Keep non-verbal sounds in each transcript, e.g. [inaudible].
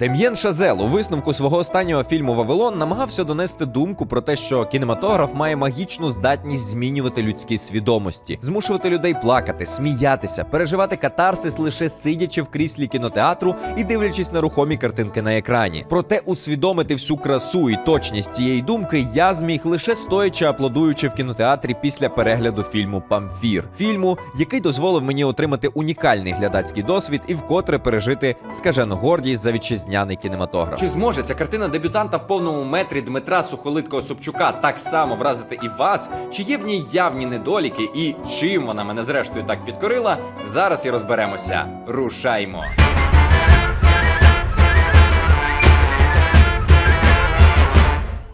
Дем'єн Шазел у висновку свого останнього фільму Вавилон намагався донести думку про те, що кінематограф має магічну здатність змінювати людські свідомості, змушувати людей плакати, сміятися, переживати катарсис лише сидячи в кріслі кінотеатру і дивлячись на рухомі картинки на екрані. Проте усвідомити всю красу і точність цієї думки я зміг лише стоячи аплодуючи в кінотеатрі після перегляду фільму Памфір, фільму, який дозволив мені отримати унікальний глядацький досвід і вкотре пережити скажену гордість за вітчизняний кінематограф. Чи зможе ця картина дебютанта в повному метрі Дмитра Сухолиткого Собчука так само вразити і вас? Чи є в ній явні недоліки, і чим вона мене зрештою так підкорила? Зараз і розберемося. Рушаймо.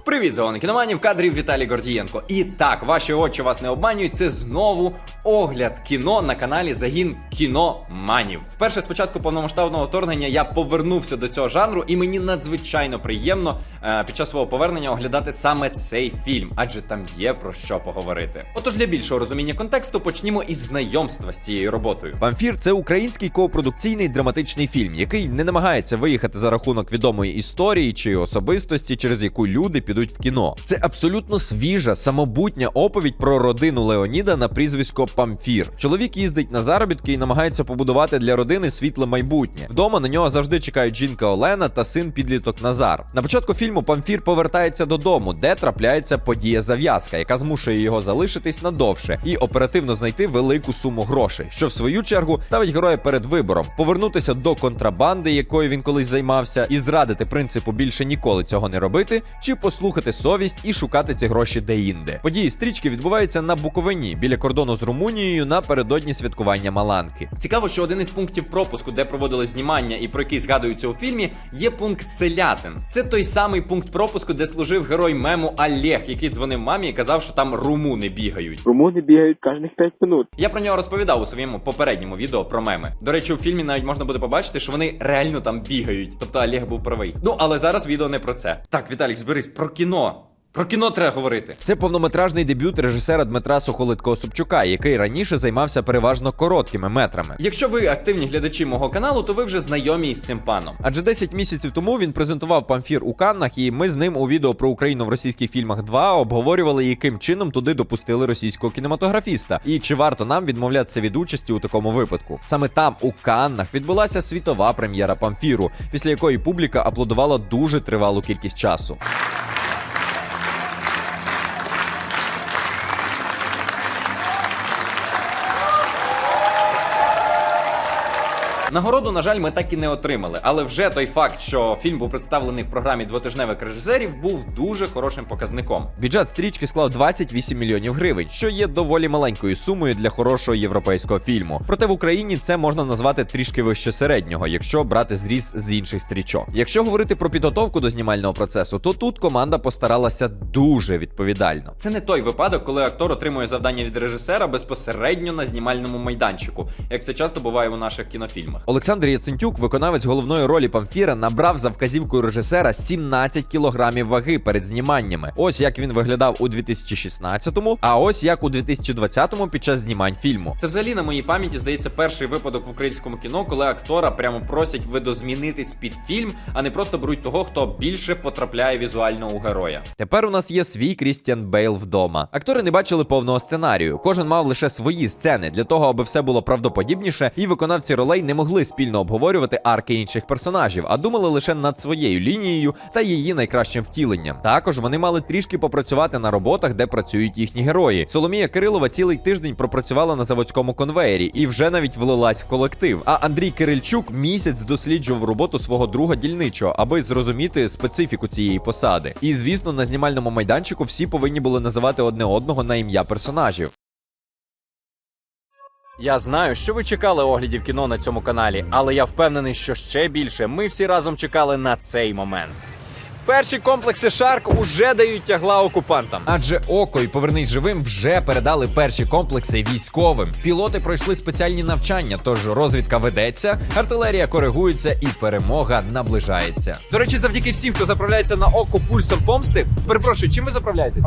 Привіт, зелений кіномані, в кадрі Віталій Гордієнко. І так, ваші очі вас не обманюють. Це знову огляд кіно на каналі Загін кіноманів. Вперше з початку повномасштабного вторгнення я повернувся до цього жанру, і мені надзвичайно приємно е, під час свого повернення оглядати саме цей фільм, адже там є про що поговорити. Отож, для більшого розуміння контексту почнімо із знайомства з цією роботою. Памфір це український копродукційний драматичний фільм, який не намагається виїхати за рахунок відомої історії чи особистості, через яку люди підуть в кіно. Це абсолютно свіжа, самобутня оповідь про родину Леоніда на прізвисько Памфір. Чоловік їздить на заробітки і намагається побудувати для родини світле майбутнє. Вдома на нього завжди чекають жінка Олена та син підліток Назар. На початку фільму Памфір повертається додому, де трапляється подія зав'язка, яка змушує його залишитись надовше і оперативно знайти велику суму грошей, що в свою чергу ставить героя перед вибором повернутися до контрабанди, якою він колись займався, і зрадити принципу більше ніколи цього не робити, чи послухати совість і шукати ці гроші де-інде. Події стрічки відбуваються на Буковині біля кордону з Румунією напередодні святкування Маланки. Цікаво, що один із пунктів пропуску, де проводили знімання і про який згадується у фільмі, є пункт селятин. Це той самий пункт пропуску, де служив герой мему Олег, який дзвонив мамі і казав, що там румуни бігають. Румуни бігають кожних 5 минут. Я про нього розповідав у своєму попередньому відео про меми. До речі, у фільмі навіть можна буде побачити, що вони реально там бігають. Тобто Олег був правий. Ну але зараз відео не про це. Так, Віталік, зберись про кіно. Про кіно треба говорити. Це повнометражний дебют режисера Дмитра Сухолиткого Собчука, який раніше займався переважно короткими метрами. Якщо ви активні глядачі мого каналу, то ви вже знайомі із цим паном. Адже 10 місяців тому він презентував памфір у Каннах, і ми з ним у відео про Україну в російських фільмах 2 обговорювали, яким чином туди допустили російського кінематографіста, і чи варто нам відмовлятися від участі у такому випадку. Саме там, у Каннах, відбулася світова прем'єра памфіру, після якої публіка аплодувала дуже тривалу кількість часу. Нагороду, на жаль, ми так і не отримали, але вже той факт, що фільм був представлений в програмі двотижневих режисерів, був дуже хорошим показником. Бюджет стрічки склав 28 мільйонів гривень, що є доволі маленькою сумою для хорошого європейського фільму. Проте в Україні це можна назвати трішки вище середнього, якщо брати зріз з інших стрічок. Якщо говорити про підготовку до знімального процесу, то тут команда постаралася дуже відповідально. Це не той випадок, коли актор отримує завдання від режисера безпосередньо на знімальному майданчику, як це часто буває у наших кінофільмах. Олександр Яцентюк, виконавець головної ролі Памфіра, набрав за вказівкою режисера 17 кілограмів ваги перед зніманнями. Ось як він виглядав у 2016-му, а ось як у 2020-му під час знімань фільму. Це взагалі на моїй пам'яті здається перший випадок в українському кіно, коли актора прямо просять видозмінитись під фільм, а не просто беруть того, хто більше потрапляє візуально у героя. Тепер у нас є свій Крістіан Бейл вдома. Актори не бачили повного сценарію. Кожен мав лише свої сцени для того, аби все було правдоподібніше, і виконавці ролей не могли спільно обговорювати арки інших персонажів, а думали лише над своєю лінією та її найкращим втіленням. Також вони мали трішки попрацювати на роботах, де працюють їхні герої. Соломія Кирилова цілий тиждень пропрацювала на заводському конвеєрі і вже навіть влилась в колектив. А Андрій Кирильчук місяць досліджував роботу свого друга дільничого, аби зрозуміти специфіку цієї посади. І звісно, на знімальному майданчику всі повинні були називати одне одного на ім'я персонажів. Я знаю, що ви чекали оглядів кіно на цьому каналі, але я впевнений, що ще більше ми всі разом чекали на цей момент. Перші комплекси Шарк уже дають тягла окупантам. Адже око і повернись живим вже передали перші комплекси військовим. Пілоти пройшли спеціальні навчання, тож розвідка ведеться, артилерія коригується і перемога наближається. До речі, завдяки всім, хто заправляється на око пульсом помсти. Перепрошую, чим ви заправляєтесь?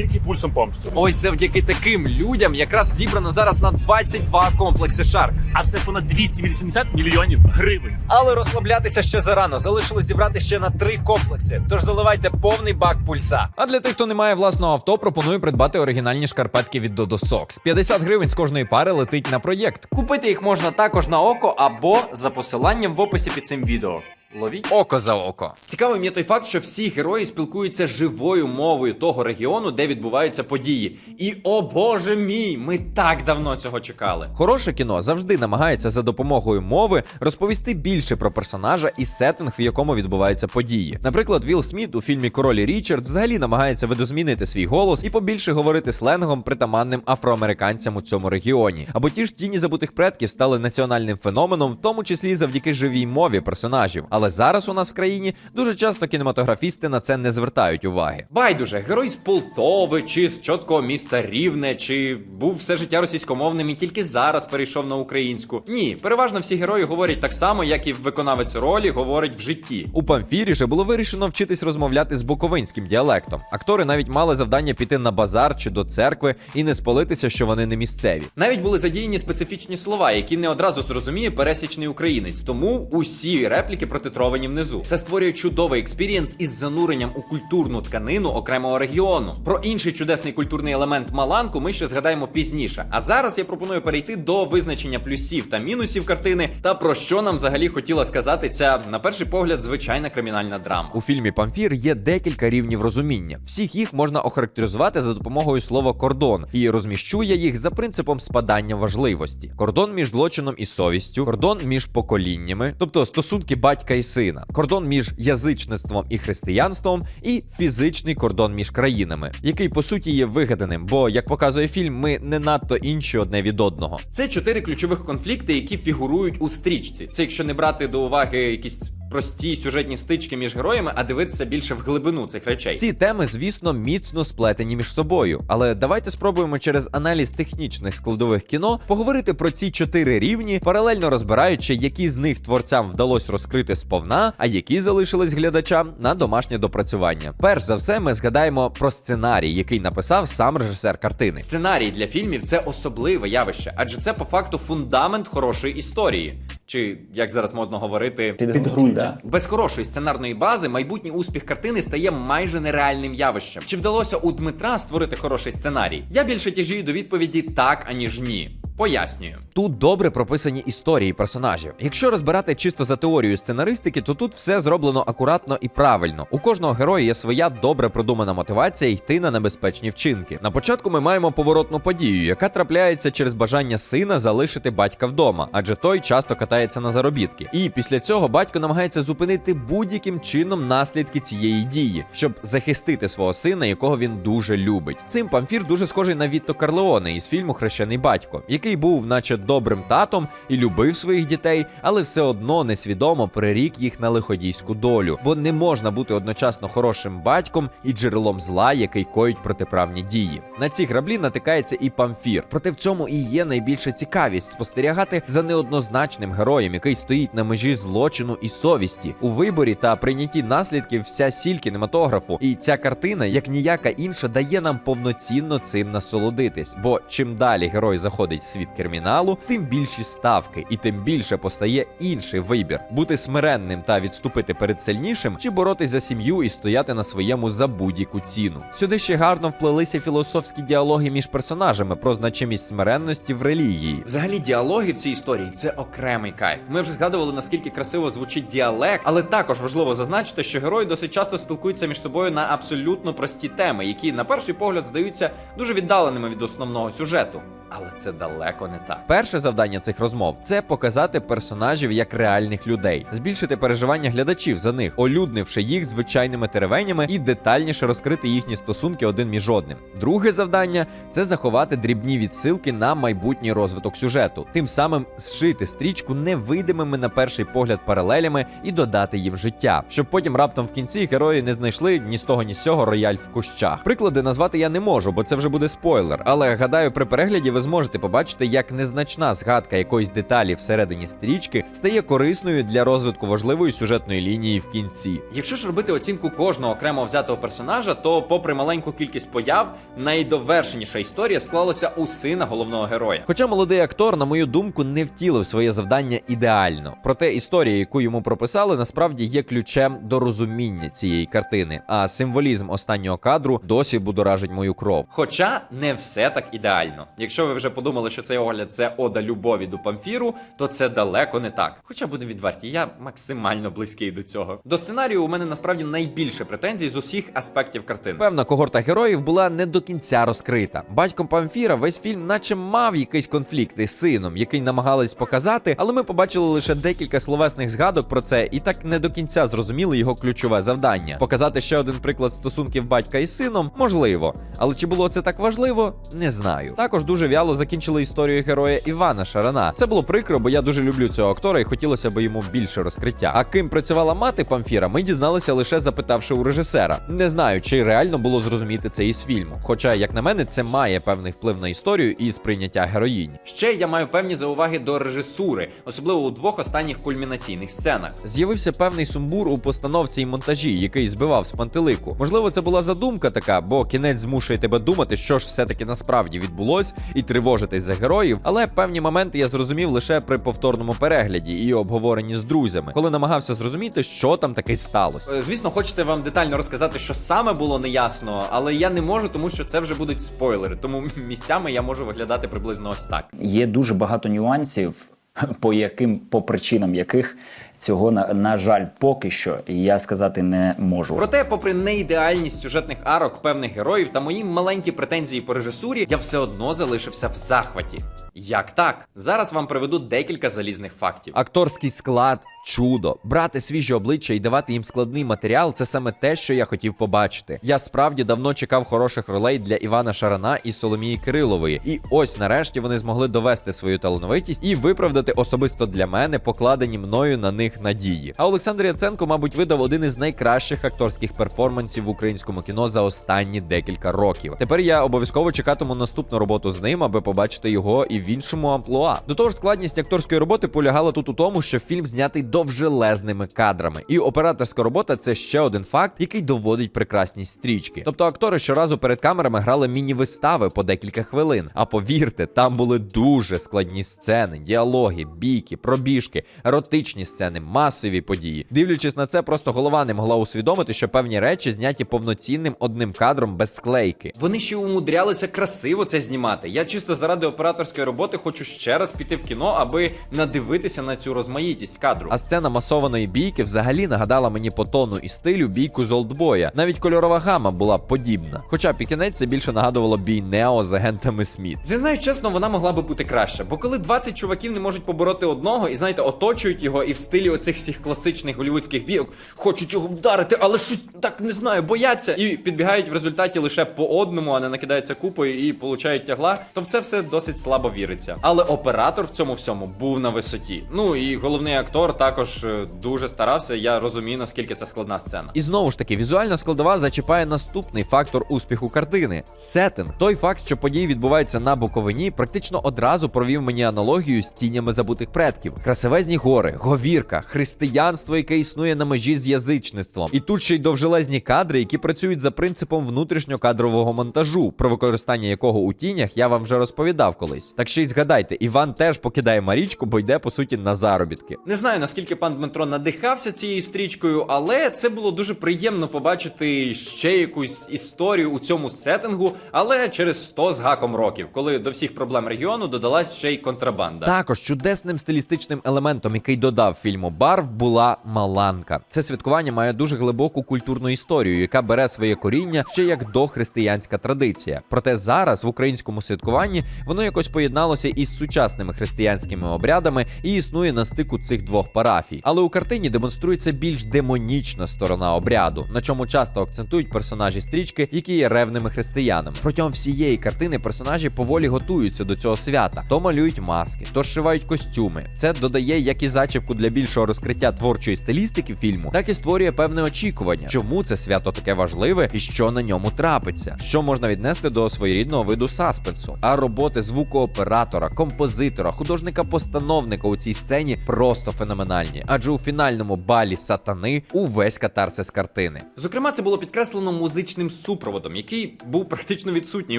Перевірки пульсом помсти. Ось завдяки таким людям якраз зібрано зараз на 22 комплекси Шарк. А це понад 280 мільйонів гривень. Але розслаблятися ще зарано. Залишилось зібрати ще на три комплекси. Тож заливайте повний бак пульса. А для тих, хто не має власного авто, пропоную придбати оригінальні шкарпетки від Dodo Socks. 50 гривень з кожної пари летить на проєкт. Купити їх можна також на око або за посиланням в описі під цим відео. Ловіть. Око за око. Цікавим є той факт, що всі герої спілкуються живою мовою того регіону, де відбуваються події. І о боже мій, ми так давно цього чекали. Хороше кіно завжди намагається за допомогою мови розповісти більше про персонажа і сеттинг, в якому відбуваються події. Наприклад, Вілл Сміт у фільмі Король і Річард взагалі намагається видозмінити свій голос і побільше говорити сленгом, притаманним афроамериканцям у цьому регіоні. Або ті ж тіні забутих предків стали національним феноменом, в тому чіслі завдяки живій мові персонажів. Але зараз у нас в країні дуже часто кінематографісти на це не звертають уваги. Байдуже, герой з Полтови чи з чіткого міста Рівне, чи був все життя російськомовним і тільки зараз перейшов на українську. Ні, переважно всі герої говорять так само, як і виконавець ролі говорить в житті. У Памфірі же було вирішено вчитись розмовляти з буковинським діалектом. Актори навіть мали завдання піти на базар чи до церкви і не спалитися, що вони не місцеві. Навіть були задіяні специфічні слова, які не одразу зрозуміє пересічний українець. Тому усі репліки протитровані внизу. Це створює чудовий експірієнс із зануренням у культурну тканину окремого регіону. Про інший чудесний культурний елемент Маланку ми ще згадаємо пізніше. А зараз я пропоную перейти до визначення плюсів та мінусів картини та про що нам взагалі хотіла сказати ця, на перший погляд, звичайна кримінальна драма. У фільмі Памфір є декілька рівнів розуміння. Всіх їх можна охарактеризувати за допомогою слова кордон, і розміщу я їх за принципом спадання важливості: кордон між злочином і совістю, кордон між поколіннями, тобто стосунки батька і сина, кордон між язичництвом і християнством, і фізичний кордон між країнами, який по суті є вигаданим, бо як показує фільм, ми не надто інші одне від одного. Це чотири ключових конфлікти, які фігурують у стрічці. Це якщо не брати до уваги якісь прості сюжетні стички між героями, а дивитися більше в глибину цих речей. Ці теми, звісно, міцно сплетені між собою. Але давайте спробуємо через аналіз технічних складових кіно поговорити про ці чотири рівні, паралельно розбираючи, які з них творцям вдалося розкрити сповна, а які залишились глядачам на домашнє допрацювання. Перш за все, ми згадаємо про сценарій, який написав сам режисер картини. Сценарій для фільмів це особливе явище, адже це по факту фундамент хорошої історії. Чи як зараз модно говорити, Підґрунтя. без хорошої сценарної бази майбутній успіх картини стає майже нереальним явищем. Чи вдалося у Дмитра створити хороший сценарій? Я більше тяжію до відповіді так, аніж ні. Пояснюю. Тут добре прописані історії персонажів. Якщо розбирати чисто за теорією сценаристики, то тут все зроблено акуратно і правильно. У кожного героя є своя добре продумана мотивація йти на небезпечні вчинки. На початку ми маємо поворотну подію, яка трапляється через бажання сина залишити батька вдома, адже той часто катається на заробітки. І після цього батько намагається зупинити будь-яким чином наслідки цієї дії, щоб захистити свого сина, якого він дуже любить. Цим памфір дуже схожий на Вітто Карлеоне із фільму Хрещений батько, який був, наче добрим татом, і любив своїх дітей, але все одно несвідомо прирік їх на лиходійську долю, бо не можна бути одночасно хорошим батьком і джерелом зла, який коїть протиправні дії. На ці граблі натикається і памфір. Проте в цьому і є найбільша цікавість спостерігати за неоднозначним героєм, який стоїть на межі злочину і совісті у виборі та прийнятті наслідків вся сіль кінематографу. І ця картина, як ніяка інша, дає нам повноцінно цим насолодитись. Бо чим далі герой заходить світ криміналу, тим більші ставки, і тим більше постає інший вибір: бути смиренним та відступити перед сильнішим, чи боротись за сім'ю і стояти на своєму за будь-яку ціну. Сюди ще гарно вплелися філософські діалоги між персонажами про значимість смиренності в релігії. Взагалі, діалоги в цій історії це окремий кайф. Ми вже згадували, наскільки красиво звучить діалект, але також важливо зазначити, що герої досить часто спілкуються між собою на абсолютно прості теми, які на перший погляд здаються дуже віддаленими від основного сюжету. Але це далеко не так. Перше завдання цих розмов це показати персонажів як реальних людей, збільшити переживання глядачів за них, олюднивши їх звичайними теревенями і детальніше розкрити їхні стосунки один між одним. Друге завдання це заховати дрібні відсилки на майбутній розвиток сюжету, тим самим зшити стрічку невидимими на перший погляд паралелями і додати їм життя, щоб потім раптом в кінці герої не знайшли ні з того, ні з сього рояль в кущах. Приклади назвати я не можу, бо це вже буде спойлер. Але гадаю, при перегляді ви зможете побачити. Побачити, як незначна згадка якоїсь деталі всередині стрічки стає корисною для розвитку важливої сюжетної лінії в кінці. Якщо ж робити оцінку кожного окремо взятого персонажа, то, попри маленьку кількість появ, найдовершеніша історія склалася у сина головного героя. Хоча молодий актор, на мою думку, не втілив своє завдання ідеально. Проте історія, яку йому прописали, насправді є ключем до розуміння цієї картини. А символізм останнього кадру досі будоражить мою кров. Хоча не все так ідеально. Якщо ви вже подумали, що цей огляд це ода любові до памфіру, то це далеко не так. Хоча буде відверті, я максимально близький до цього. До сценарію у мене насправді найбільше претензій з усіх аспектів картини. Певна когорта героїв була не до кінця розкрита. Батьком Памфіра весь фільм, наче мав якийсь конфлікт із сином, який намагались показати, але ми побачили лише декілька словесних згадок про це, і так не до кінця зрозуміли його ключове завдання. Показати ще один приклад стосунків батька із сином можливо, але чи було це так важливо, не знаю. Також дуже вяло закінчили історію героя Івана Шарана. Це було прикро, бо я дуже люблю цього актора і хотілося б йому більше розкриття. А ким працювала мати Памфіра, ми дізналися лише запитавши у режисера. Не знаю, чи реально було зрозуміти це із фільму. Хоча, як на мене, це має певний вплив на історію і сприйняття героїні. Ще я маю певні зауваги до режисури, особливо у двох останніх кульмінаційних сценах. З'явився певний сумбур у постановці і монтажі, який збивав з пантелику. Можливо, це була задумка така, бо кінець змушує тебе думати, що ж все-таки насправді відбулось, і тривожитись за героїв. Але певні моменти я зрозумів лише при повторному перегляді і обговоренні з друзями, коли намагався зрозуміти, що там таке сталося. Е, Звісно, хочете вам детально розказати, що саме було неясно, але я не можу, тому що це вже будуть спойлери. Тому місцями я можу виглядати приблизно ось так. Є дуже багато нюансів, [laughs] по яким, по причинам яких цього на, на жаль, поки що я сказати не можу. Проте, попри неідеальність сюжетних арок певних героїв та мої маленькі претензії по режисурі, я все одно залишився в захваті. Як так? Зараз вам приведу декілька залізних фактів. Акторський склад чудо. Брати свіжі обличчя і давати їм складний матеріал це саме те, що я хотів побачити. Я справді давно чекав хороших ролей для Івана Шарана і Соломії Кирилової. І ось нарешті вони змогли довести свою талановитість і виправдати особисто для мене покладені мною на них надії. А Олександр Яценко, мабуть, видав один із найкращих акторських перформансів в українському кіно за останні декілька років. Тепер я обов'язково чекатиму наступну роботу з ним, аби побачити його і в іншому амплуа. До того ж, складність акторської роботи полягала тут у тому, що фільм знятий довжелезними кадрами. І операторська робота це ще один факт, який доводить прекрасність стрічки. Тобто актори щоразу перед камерами грали міні-вистави по декілька хвилин. А повірте, там були дуже складні сцени, діалоги, бійки, пробіжки, еротичні сцени, масові події. Дивлячись на це, просто голова не могла усвідомити, що певні речі зняті повноцінним одним кадром без склейки. Вони ще умудрялися красиво це знімати. Я чисто заради операторської роботи хочу ще раз піти в кіно, аби надивитися на цю розмаїтість кадру. А сцена масованої бійки взагалі нагадала мені по тону і стилю бійку з Олдбоя. Навіть кольорова гама була подібна. Хоча під кінець це більше нагадувало бій Нео з агентами Сміт. Зізнаюсь чесно, вона могла би бути краще, бо коли 20 чуваків не можуть побороти одного і знаєте, оточують його, і в стилі оцих всіх класичних голівудських бійок хочуть його вдарити, але щось так не знаю, бояться і підбігають в результаті лише по одному, а не накидаються купою і получають тягла, то в це все досить слабо віриться. Але оператор в цьому всьому був на висоті. Ну і головний актор також е, дуже старався. Я розумію, наскільки це складна сцена. І знову ж таки, візуальна складова зачіпає наступний фактор успіху картини сеттинг. Той факт, що події відбуваються на Буковині, практично одразу провів мені аналогію з тінями забутих предків. Красивезні гори, говірка, християнство, яке існує на межі з язичництвом. І тут ще й довжелезні кадри, які працюють за принципом внутрішньокадрового монтажу, про використання якого у тінях я вам вже розповідав колись. Так ще й згадайте, Іван теж покидає Марічку, бо йде по суті на заробітки. Не знаю наскільки пан Дмитро надихався цією стрічкою, але це було дуже приємно побачити ще якусь історію у цьому сеттингу, але через 100 з гаком років, коли до всіх проблем регіону додалась ще й контрабанда. Також чудесним стилістичним елементом, який додав фільму Барв, була Маланка. Це святкування має дуже глибоку культурну історію, яка бере своє коріння ще як дохристиянська традиція. Проте зараз в українському святкуванні воно якось поєдналося із сучасними християнськими обрядами і існує на стику цих двох парафій. Але у картині демонструється більш демонічна сторона обряду, на чому часто акцентують персонажі стрічки, які є ревними християнами. Протягом всієї картини персонажі поволі готуються до цього свята, то малюють маски, то зшивають костюми. Це додає як і зачіпку для більш більшого розкриття творчої стилістики фільму, так і створює певне очікування, чому це свято таке важливе і що на ньому трапиться, що можна віднести до своєрідного виду саспенсу. А роботи звукооператора, композитора, художника-постановника у цій сцені просто феноменальні, адже у фінальному балі сатани увесь катарсис картини. Зокрема, це було підкреслено музичним супроводом, який був практично відсутній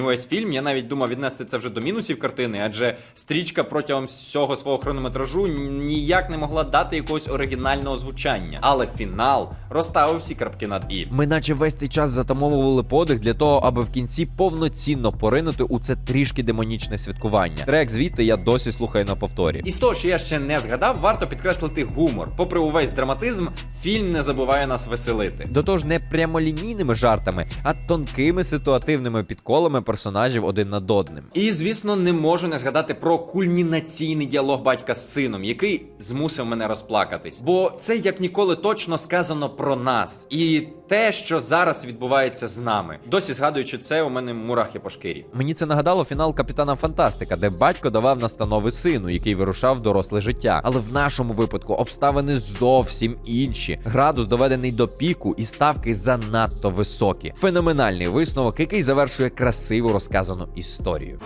увесь фільм. Я навіть думав віднести це вже до мінусів картини, адже стрічка протягом всього свого хронометражу ніяк не могла дати якогось оригінального звучання. Але фінал розставив всі крапки над і. Ми, наче весь цей час затамовували подих для того, аби в кінці повноцінно поринути у це трішки демонічне святкування. Трек звідти я досі слухаю на повторі. І з того, що я ще не згадав, варто підкреслити гумор. Попри увесь драматизм, фільм не забуває нас веселити. До того ж, не прямолінійними жартами, а тонкими ситуативними підколами персонажів один над одним. І звісно, не можу не згадати про кульмінаційний діалог батька з сином, який змусив мене розплакатись. Бо це як ніколи точно сказано про нас і те, що зараз відбувається з нами. Досі згадуючи це, у мене мурахи по шкірі. Мені це нагадало фінал Капітана Фантастика, де батько давав настанови сину, який вирушав доросле життя. Але в нашому випадку обставини зовсім інші. Градус доведений до піку, і ставки занадто високі. Феноменальний висновок, який завершує красиво розказану історію.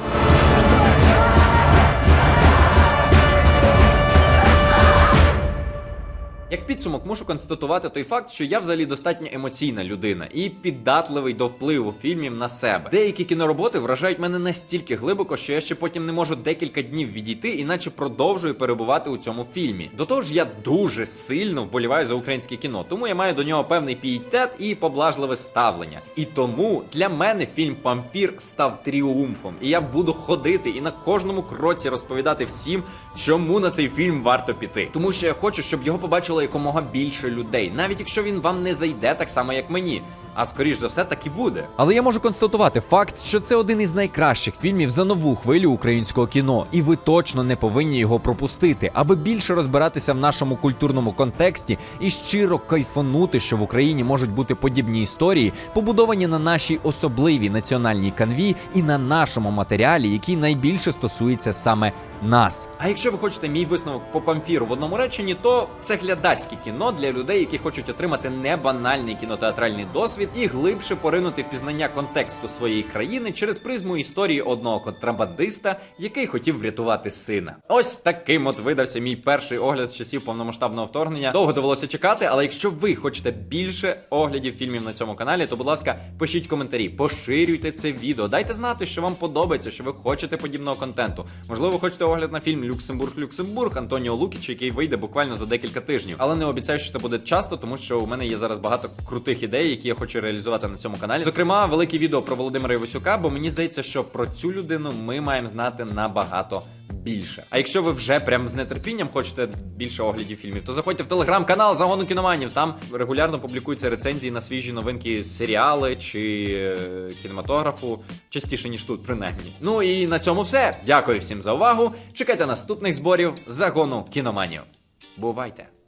Як підсумок, мушу констатувати той факт, що я взагалі достатньо емоційна людина і піддатливий до впливу фільмів на себе. Деякі кінороботи вражають мене настільки глибоко, що я ще потім не можу декілька днів відійти, іначе продовжую перебувати у цьому фільмі. До того ж, я дуже сильно вболіваю за українське кіно, тому я маю до нього певний пієтет і поблажливе ставлення. І тому для мене фільм Памфір став тріумфом. І я буду ходити і на кожному кроці розповідати всім, чому на цей фільм варто піти. Тому що я хочу, щоб його побачило якомога більше людей, навіть якщо він вам не зайде так само, як мені. А скоріш за все, так і буде. Але я можу констатувати факт, що це один із найкращих фільмів за нову хвилю українського кіно, і ви точно не повинні його пропустити, аби більше розбиратися в нашому культурному контексті і щиро кайфонути, що в Україні можуть бути подібні історії, побудовані на нашій особливій національній канві і на нашому матеріалі, який найбільше стосується саме нас. А якщо ви хочете мій висновок по памфіру в одному реченні, то це глядацьке кіно для людей, які хочуть отримати небанальний кінотеатральний досвід і глибше поринути в пізнання контексту своєї країни через призму історії одного контрабандиста, який хотів врятувати сина. Ось таким от видався мій перший огляд з часів повномасштабного вторгнення. Довго довелося чекати, але якщо ви хочете більше оглядів фільмів на цьому каналі, то будь ласка, пишіть коментарі, поширюйте це відео, дайте знати, що вам подобається, що ви хочете подібного контенту. Можливо, ви хочете огляд на фільм Люксембург Люксембург Антоніо Лукіч, який вийде буквально за декілька тижнів. Але не обіцяю, що це буде часто, тому що у мене є зараз багато крутих ідей, які я хочу реалізувати на цьому каналі. Зокрема, велике відео про Володимира Івасюка, бо мені здається, що про цю людину ми маємо знати набагато. Більше. А якщо ви вже прям з нетерпінням хочете більше оглядів фільмів, то заходьте в телеграм-канал Загону кіноманів. Там регулярно публікуються рецензії на свіжі новинки серіали чи е, кінематографу, частіше ніж тут, принаймні. Ну і на цьому все. Дякую всім за увагу. Чекайте наступних зборів загону кіноманів. Бувайте!